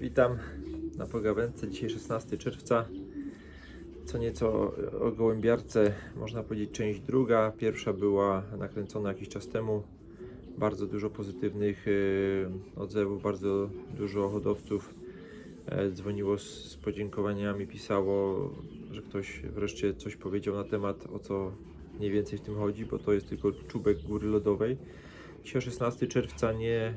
Witam na pogawędce. Dzisiaj 16 czerwca. Co nieco o gołębiarce, można powiedzieć część druga. Pierwsza była nakręcona jakiś czas temu. Bardzo dużo pozytywnych e, odzewów, bardzo dużo hodowców e, dzwoniło z, z podziękowaniami, pisało, że ktoś wreszcie coś powiedział na temat, o co mniej więcej w tym chodzi, bo to jest tylko czubek góry lodowej. Dzisiaj 16 czerwca nie,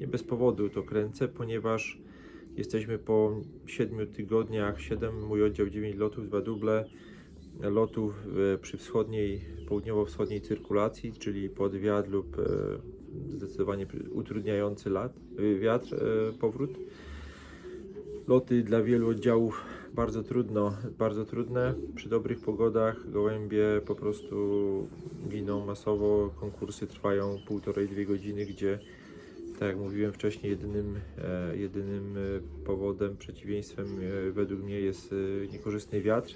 nie bez powodu to kręcę, ponieważ jesteśmy po 7 tygodniach, 7, mój oddział 9 lotów, 2 duble lotów e, przy wschodniej, południowo-wschodniej cyrkulacji, czyli pod wiatr lub e, zdecydowanie utrudniający lat, e, wiatr, powrót. Loty dla wielu oddziałów bardzo trudno, bardzo trudne. Przy dobrych pogodach gołębie po prostu giną masowo. Konkursy trwają półtorej, dwie godziny, gdzie tak jak mówiłem wcześniej, jedynym, e, jedynym e, powodem, przeciwieństwem e, według mnie jest niekorzystny wiatr.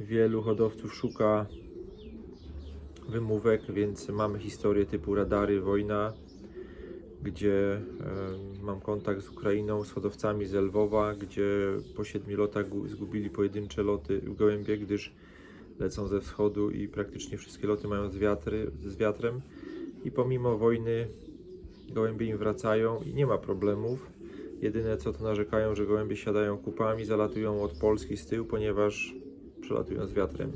Wielu hodowców szuka wymówek, więc mamy historię typu radary, wojna, gdzie mam kontakt z Ukrainą, z hodowcami z Lwowa, gdzie po siedmiu lotach gu- zgubili pojedyncze loty gołębie, gdyż lecą ze wschodu i praktycznie wszystkie loty mają z, wiatry, z wiatrem. I pomimo wojny gołębie im wracają i nie ma problemów. Jedyne co to narzekają, że gołębie siadają kupami, zalatują od Polski z tyłu, ponieważ przelatują z wiatrem.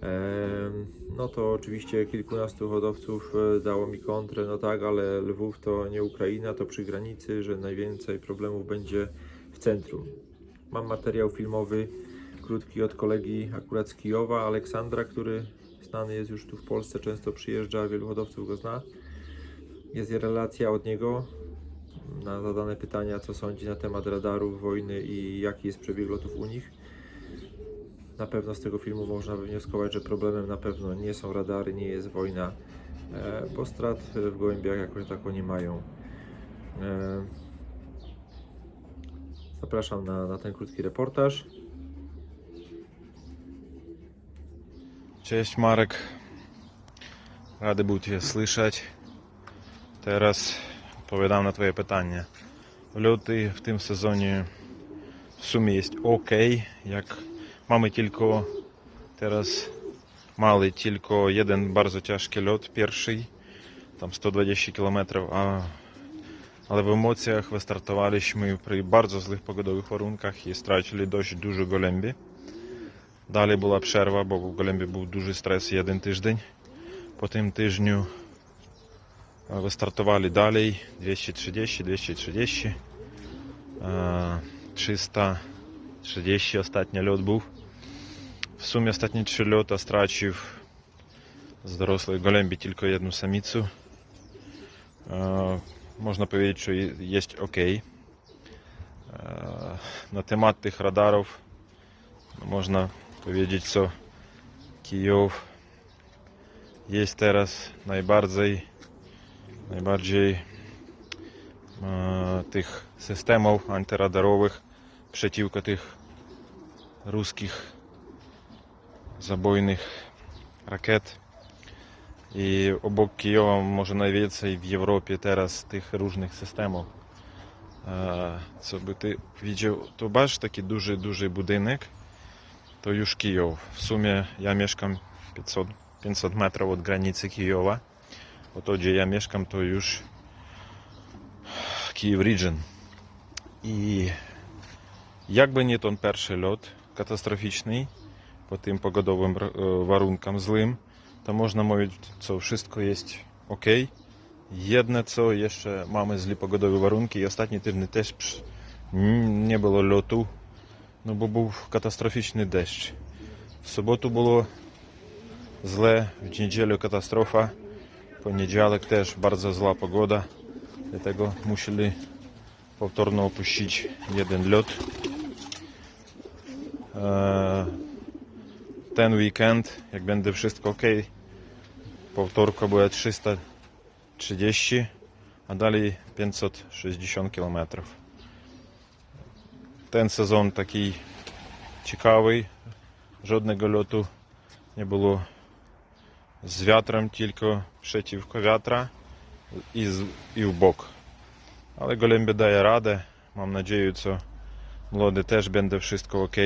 Em, No to oczywiście kilkunastu hodowców e, dało mi kontrę, no tak, ale Lwów to nie Ukraina, to przy granicy, że najwięcej problemów będzie w centrum. Mam materiał filmowy krótki od kolegi akurat z Kijowa, Aleksandra, który znany jest już tu w Polsce, często przyjeżdża, wielu hodowców go zna. Jest relacja od niego na zadane pytania, co sądzi na temat radarów, wojny i jaki jest przebieg lotów u nich. Na pewno z tego filmu można wywnioskować, że problemem na pewno nie są radary, nie jest wojna, e, bo strat w gołębiach jakoś tako nie mają. E, Zapraszam na, na ten krótki reportaż. Cześć Marek. Był Cię słyszeć. Тарас відповідав на твоє питання. Льоти в тим сезоні в сумі є окей. Як Mamy tylko teraz mały, tylko jeden bardzo ciężki lot, pierwszy, tam 120 km, a, ale w emocjach wystartowaliśmy przy bardzo złych pogodowych warunkach i stracili dość dużo gołębi. Dalej była przerwa, bo w gołębie był duży stres jeden tydzień. Po tym tygodniu е, вистартували далі 230, 230, е, 330 остатній льот був. В сумі останні три льота страчив з дорослої Голембі тільки одну самицю. Е, Можна powiedzieć, що є окей. На темат тих радарів można powiedzieć, co Kijów jest teraz najbardziej, najbardziej e, tych systemów antyradarowych przeciwko tych ruskich zabojnych rakiet. I obok Kijowa może najwięcej w Europie teraz tych różnych systemów. E, Co by ty widział, to masz taki duży, duży budynek, to już Kijów. W sumie ja mieszkam 500, 500 metrów od granicy Kijowa. От gdzie ja mieszkam, to już Київ Ріджен. І якби не тон перший льот катастрофічний, по тим погодовим е, варункам злим, то можна мовити, що wszystko є окей. Єдне, це є ще мами злі погодові варунки, і останні тижні теж пш, не було льоту, ну бо був катастрофічний дощ. В суботу було зле, в неділю катастрофа. poniedziałek też bardzo zła pogoda, dlatego musieli powtórno opuścić jeden lot. E, ten weekend, jak będzie wszystko ok, powtórka była 330, a dalej 560 km. Ten sezon taki ciekawy, żadnego lotu nie było з вітром, тільки przeciwko вятра і, і в бок. Але Голембі дає ради, Mam nadzieję, co młody też będzie wszystko ok.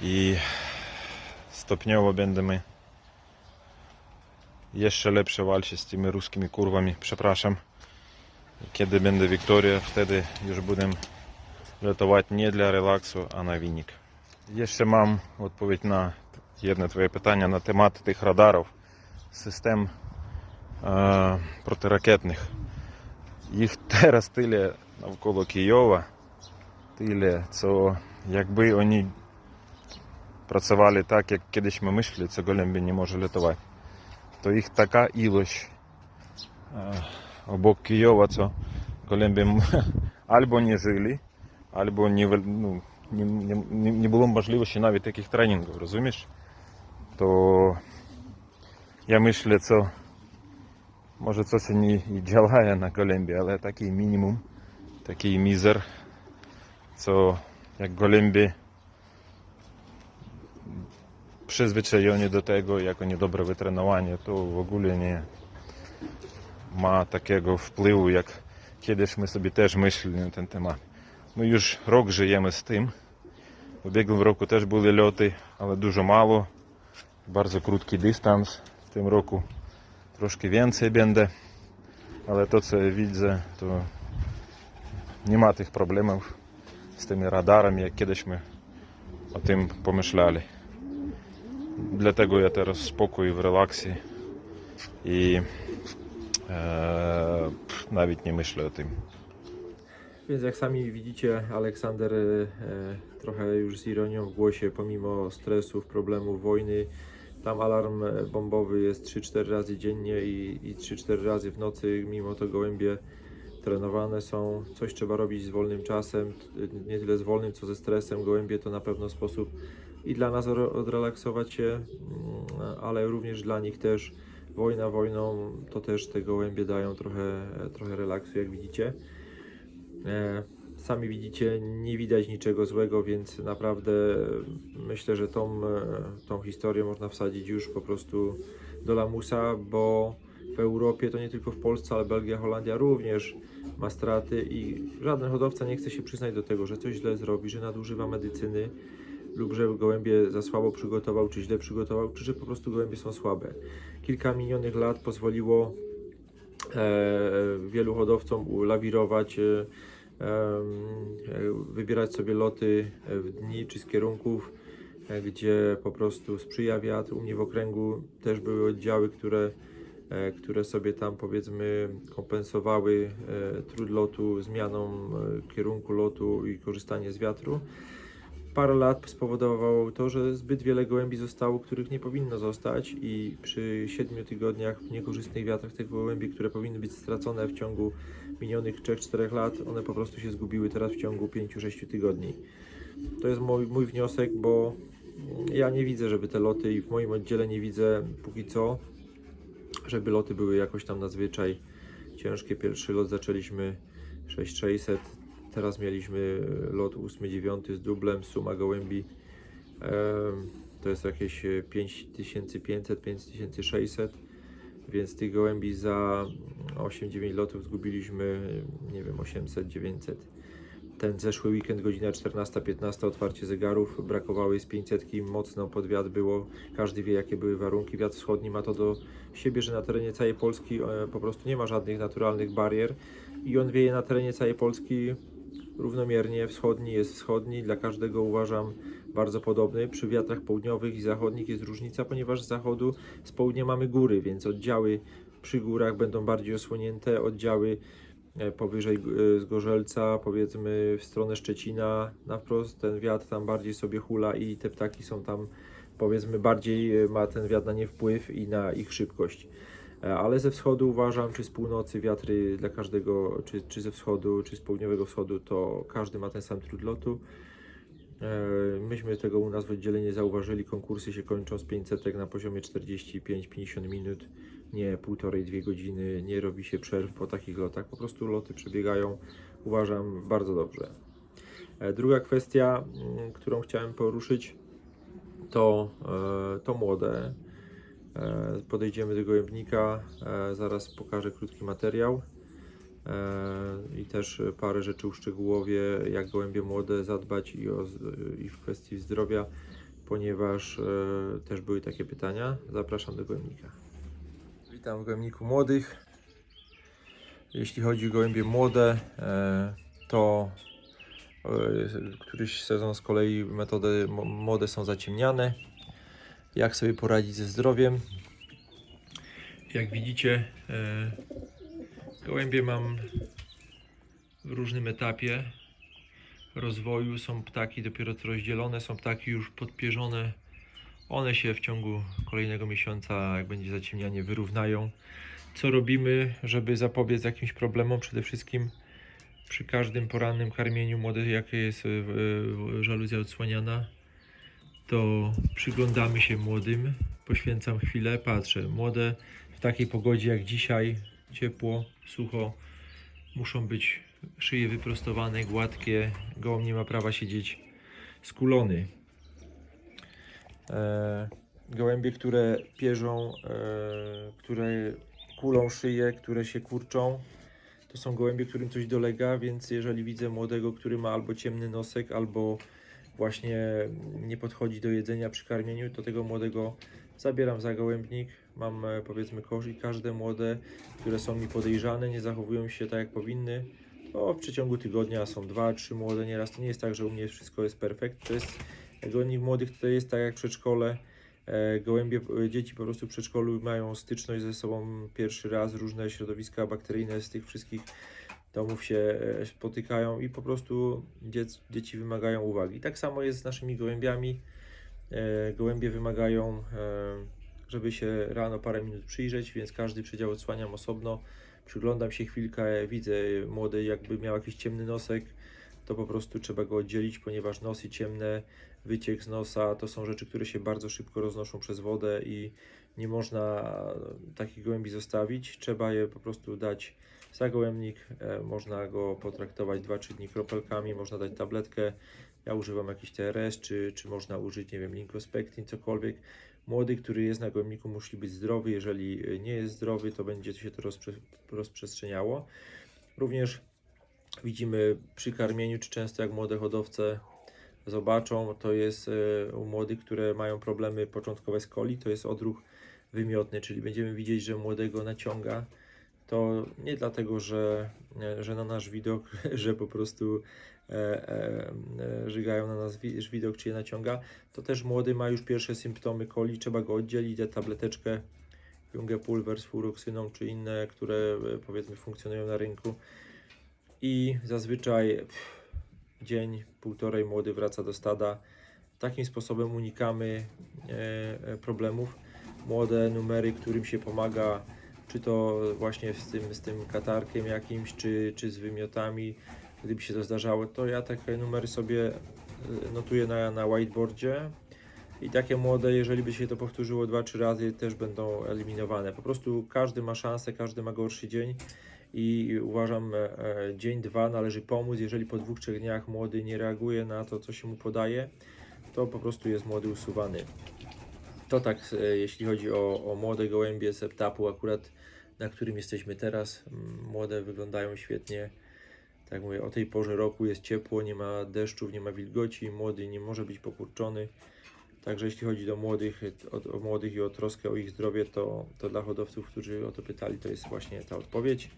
I stopniowo będziemy jeszcze lepsze walczyć z tymi ruskimi kurwami. Przepraszam. Kiedy będzie Wiktoria, wtedy już będę latować nie dla relaksu, a na wynik. Jeszcze mam odpowiedź na Єдне твоє питання на темат тих радарів, систем е, протиракетних. Їх зараз тиля навколо Києва. Тиля, це якби вони працювали так, як кидись ми мислили, це голембі не може літувати. То їх така ілоч е, обок Києва, це голембі або не жили, або не, ну, не, не, не було можливості навіть таких тренінгів, розумієш? То я myślę, co może coś nie i działaje na gołębie, ale taki minimum, taki mizer, co jak gołębie przyzwyczajeni do tego, jako niedobre wytrenowanie, to w ogóle nie ma takiego wpływu, jak kiedyś my sobie też myśleli na ten temat. No już rok żyjemy z tym. W ubiegłym roku też były loty, ale dużo mało. Bardzo krótki dystans. W tym roku troszkę więcej będę. Ale to co widzę, to nie ma tych problemów z tymi radarami, jak kiedyś my o tym pomyśleli. Dlatego ja teraz w w relaksie i e, nawet nie myślę o tym. Więc jak sami widzicie, Aleksander e, trochę już z ironią w głosie, pomimo stresów, problemów, wojny, tam alarm e, bombowy jest 3-4 razy dziennie i, i 3-4 razy w nocy, mimo to gołębie trenowane są. Coś trzeba robić z wolnym czasem, nie tyle z wolnym, co ze stresem. Gołębie to na pewno sposób i dla nas odrelaksować się, mm, ale również dla nich też. Wojna wojną, to też te gołębie dają trochę, trochę relaksu, jak widzicie. Sami widzicie, nie widać niczego złego, więc naprawdę myślę, że tą, e, tą historię można wsadzić już po prostu do lamusa, bo w Europie, to nie tylko w Polsce, ale Belgia, Holandia również ma straty i żaden hodowca nie chce się przyznać do tego, że coś źle zrobi, że nadużywa medycyny lub że gołębie za słabo przygotował, czy źle przygotował, czy że po prostu gołębie są słabe. Kilka minionych lat pozwoliło e, wielu hodowcom lawirować, e, wybierać sobie loty e, w dni czy z kierunków, e, gdzie po prostu sprzyja wiatr. U mnie w okręgu też były oddziały, które, e, które sobie tam powiedzmy kompensowały e, trud lotu zmianą e, kierunku lotu i korzystanie z wiatru parę lat spowodowało to, że zbyt wiele gołębi zostało, których nie powinno zostać i przy 7 tygodniach w niekorzystnych wiatrach te gołębie, które powinny być stracone w ciągu minionych 3-4 lat, one po prostu się zgubiły teraz w ciągu 5-6 tygodni. To jest mój, mój wniosek, bo ja nie widzę, żeby te loty i w moim oddziale nie widzę póki co, żeby loty były jakoś tam nadzwyczaj ciężkie. Pierwszy lot zaczęliśmy 6600, Teraz mieliśmy lot 8-9 z dublem, suma gołębi to jest jakieś e, 5500-5600, więc tych gołębi za 8-9 lotów zgubiliśmy, e, nie wiem, 800-900. Ten zeszły weekend, godzina 14-15, otwarcie zegarów, brakowało z 500, mocno pod wiatr było, każdy wie jakie były warunki, wiatr wschodni ma to do siebie, że na terenie całej Polski e, po prostu nie ma żadnych naturalnych barier i on wieje na terenie całej Polski równomiernie, wschodni jest wschodni, dla każdego uważam bardzo podobny. Przy wiatrach południowych i zachodnich jest różnica, ponieważ z zachodu, z południa mamy góry, więc oddziały przy górach będą bardziej osłonięte, oddziały e, powyżej e, Zgorzelca, powiedzmy w stronę Szczecina na wprost, ten wiatr tam bardziej sobie hula i te ptaki są tam powiedzmy bardziej e, ma ten wiatr na nie wpływ i na ich szybkość. E, Ale ze wschodu uważam, czy z północy wiatry dla każdego, czy, czy ze wschodu, czy z południowego wschodu, to każdy ma ten sam trud lotu. E, Myśmy tego u nas w oddziale nie zauważyli. Konkursy się kończą z 500 na poziomie 45-50 minut, nie półtorej, dwie godziny. Nie robi się przerw po takich lotach. Po prostu loty przebiegają, uważam, bardzo dobrze. E, Druga kwestia, mm, którą chciałem poruszyć, to, to młode. E, Podejdziemy do gołębnika, e, zaraz pokażę krótki materiał. i też parę rzeczy uszczegółowię, jak gołębie młode zadbać i, o, i w kwestii zdrowia, ponieważ e, też były takie pytania. Zapraszam do gołębnika. Witam w gołębniku młodych. Jeśli chodzi o gołębie młode, e, to e, któryś sezon z kolei metody młode są zaciemniane. Jak sobie poradzić ze zdrowiem? Jak widzicie, e, gołębie mam w różnym etapie rozwoju. Są ptaki dopiero co rozdzielone, są ptaki już podpierzone. One się w ciągu kolejnego miesiąca, jak będzie zaciemnianie, wyrównają. Co robimy, żeby zapobiec jakimś problemom? Przede wszystkim przy każdym porannym karmieniu młodych, jakie jest y, y, żaluzja odsłaniana, to przyglądamy się młodym, poświęcam chwilę, patrzę. Młode w takiej pogodzie jak dzisiaj, ciepło, sucho, muszą być szyje wyprostowane, gładkie, gołąb nie ma prawa siedzieć skulony. E, gołębie, które pierzą, e, które kulą szyję, które się kurczą, to są gołębie, którym coś dolega, więc jeżeli widzę młodego, który ma albo ciemny nosek, albo właśnie nie podchodzi do jedzenia przy karmieniu, to tego młodego zabieram za gołębnik. Mam e, powiedzmy kosz i każde młode, które są mi podejrzane, nie zachowują się tak jak powinny, to w przeciągu tygodnia są dwa, trzy młode nieraz. To nie jest tak, że u mnie wszystko jest perfekt. To jest, gołębnik młodych to jest tak jak w przedszkole. E, Gołębie, e, dzieci po prostu w przedszkolu mają styczność ze sobą pierwszy raz, różne środowiska bakteryjne z tych wszystkich domów się e, spotykają i po prostu dziec, dzieci wymagają uwagi. Tak samo jest z naszymi gołębiami. E, Gołębie wymagają, e, żeby się rano parę minut przyjrzeć, więc każdy przedział odsłaniam osobno. Przyglądam się chwilkę, widzę młody, jakby miał jakiś ciemny nosek, to po prostu trzeba go oddzielić, ponieważ nosy ciemne, wyciek z nosa to są rzeczy, które się bardzo szybko roznoszą przez wodę i nie można takich gołębi zostawić. Trzeba je po prostu dać za gołębnik. E, Można go potraktować 2-3 dni kropelkami, można dać tabletkę. Ja używam jakiś TRS, czy, czy można użyć, nie wiem, Linkospektin, cokolwiek. Młody, który jest na gołębniku, musi być zdrowy. Jeżeli e, nie jest zdrowy, to będzie się to rozprze rozprzestrzeniało. Również widzimy przy karmieniu, czy często jak młode hodowce zobaczą, to jest e, u młodych, które mają problemy początkowe z coli, to jest odruch wymiotny, czyli będziemy widzieć, że młodego naciąga. To nie dlatego, że, że na nasz widok, że po prostu e, e, e, żygają na nas wi- widok, czy je naciąga, to też młody ma już pierwsze symptomy coli, trzeba go oddzielić, dać tableteczkę Junge Pulver z furoksyną, czy inne, które e, powiedzmy funkcjonują na rynku. I zazwyczaj pff, dzień, półtorej młody wraca do stada. Takim sposobem unikamy e, problemów. Młode numery, którym się pomaga, czy to właśnie z tym, z tym katarkiem jakimś, czy, czy z wymiotami, gdyby się to zdarzało, to ja takie numery sobie e, notuję na, na whiteboardzie. I takie młode, jeżeli by się to powtórzyło 2-3 razy, też będą eliminowane. Po prostu każdy ma szansę, każdy ma gorszy dzień i uważam, e, e, dzień, dwa należy pomóc. Jeżeli po dwóch, trzech dniach młody nie reaguje na to, co się mu podaje, to po prostu jest młody usuwany. To tak, e, jeśli chodzi o, o młode gołębie z etapu akurat, na którym jesteśmy teraz. Młode wyglądają świetnie. Tak mówię, o tej porze roku jest ciepło, nie ma deszczów, nie ma wilgoci, młody nie może być pokurczony. Także jeśli chodzi o młodych, o, o młodych i o troskę o ich zdrowie, to, to dla hodowców, którzy o to pytali, to jest właśnie ta odpowiedź.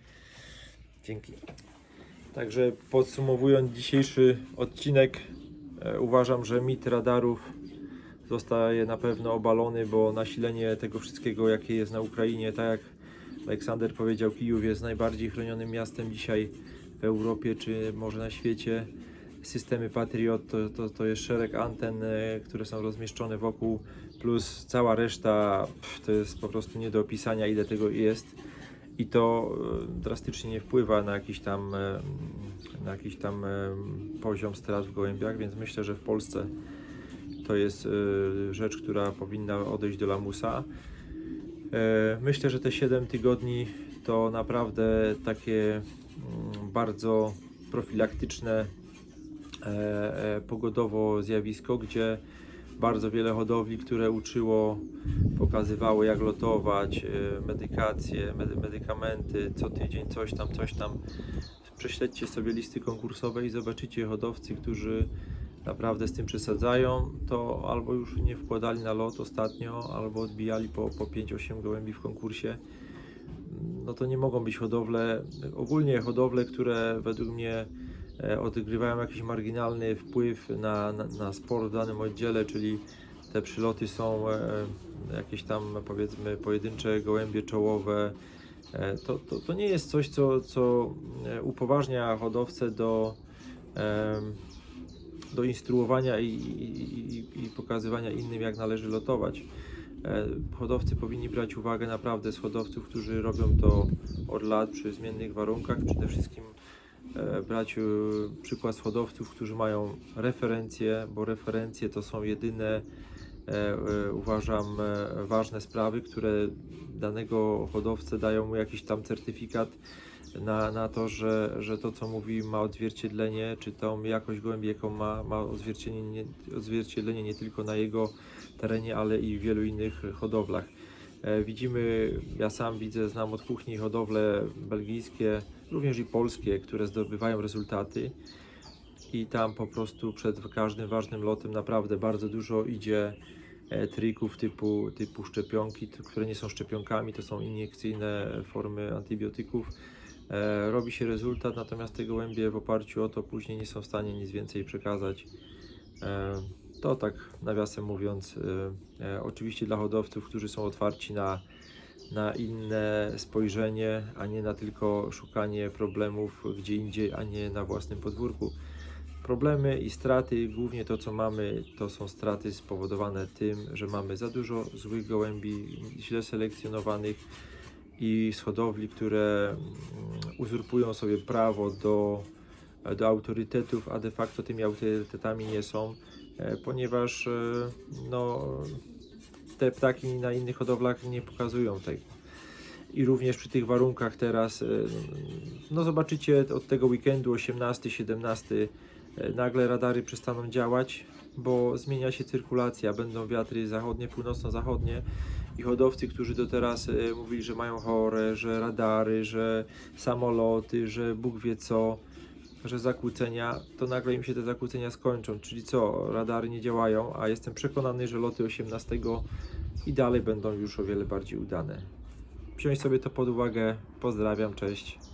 Dzięki. Także podsumowując dzisiejszy odcinek, e, uważam, że mit radarów zostaje na pewno obalony, bo nasilenie tego wszystkiego, jakie jest na Ukrainie, tak jak Aleksander powiedział, Kijów jest najbardziej chronionym miastem dzisiaj w Europie, czy może na świecie. Systemy Patriot to, to, to jest szereg anten, e, które są rozmieszczone wokół, plus cała reszta pff, to jest po prostu nie do opisania, ile tego jest. I to e, drastycznie nie wpływa na jakiś tam, e, na jakiś tam poziom strat w gołębiach, więc myślę, że w Polsce to jest e, rzecz, która powinna odejść do lamusa. E, Myślę, że te 7 tygodni to naprawdę takie mm, bardzo profilaktyczne e, e, pogodowo zjawisko, gdzie bardzo wiele hodowli, które uczyło, pokazywało jak lotować, e, medykacje, medy, medykamenty, co tydzień coś tam, coś tam. Prześledźcie sobie listy konkursowe i zobaczycie hodowcy, którzy naprawdę z tym przesadzają, to albo już nie wkładali na lot ostatnio, albo odbijali po, po 5-8 gołębi w konkursie. No to nie mogą być hodowle, ogólnie hodowle, które według mnie e, odgrywają jakiś marginalny wpływ na, na, na sport w danym oddziale, czyli te przyloty są e, jakieś tam powiedzmy pojedyncze gołębie czołowe. E, to, to, to nie jest coś, co, co e, upoważnia hodowcę do, do instruowania i, i, i, pokazywania innym, jak należy lotować. E, Hodowcy powinni brać uwagę naprawdę z hodowców, którzy robią to od lat przy zmiennych warunkach. Przede wszystkim e, brać e, przykład z hodowców, którzy mają referencje, bo referencje to są jedyne, uważam, ważne sprawy, które danego hodowcę dają mu jakiś tam certyfikat na, na to, że, że to co mówi ma odzwierciedlenie, czy tą jakość gołębi, jaką ma, ma odzwierciedlenie, odzwierciedlenie nie tylko na jego terenie, ale i w wielu innych hodowlach. E, Widzimy, ja sam widzę, znam od kuchni hodowle belgijskie, również i polskie, które zdobywają rezultaty i tam po prostu przed każdym ważnym lotem naprawdę bardzo dużo idzie e, trików typu, typu szczepionki, które nie są szczepionkami, to są iniekcyjne formy antybiotyków. E, robi się rezultat, natomiast te gołębie w oparciu o to później nie są w stanie nic więcej przekazać. E, to tak nawiasem mówiąc, e, oczywiście dla hodowców, którzy są otwarci na, na inne spojrzenie, a nie na tylko szukanie problemów gdzie indziej, a nie na własnym podwórku. Problemy i straty, głównie to co mamy, to są straty spowodowane tym, że mamy za dużo złych gołębi, źle selekcjonowanych i z hodowli, które mm, uzurpują sobie prawo do, do autorytetów, a de facto tymi autorytetami nie są, e, ponieważ e, no, te ptaki na innych hodowlach nie pokazują tego. I również przy tych warunkach teraz, e, no zobaczycie od tego weekendu 18-17 e, nagle radary przestaną działać, bo zmienia się cyrkulacja, będą wiatry zachodnie, północno-zachodnie i hodowcy, którzy do teraz e, mówili, że mają chore, że radary, że samoloty, że Bóg wie co, że zakłócenia, to nagle im się te zakłócenia skończą. Czyli co, radary nie działają, a jestem przekonany, że loty 18 i dalej będą już o wiele bardziej udane. Wziąć sobie to pod uwagę. Pozdrawiam, cześć.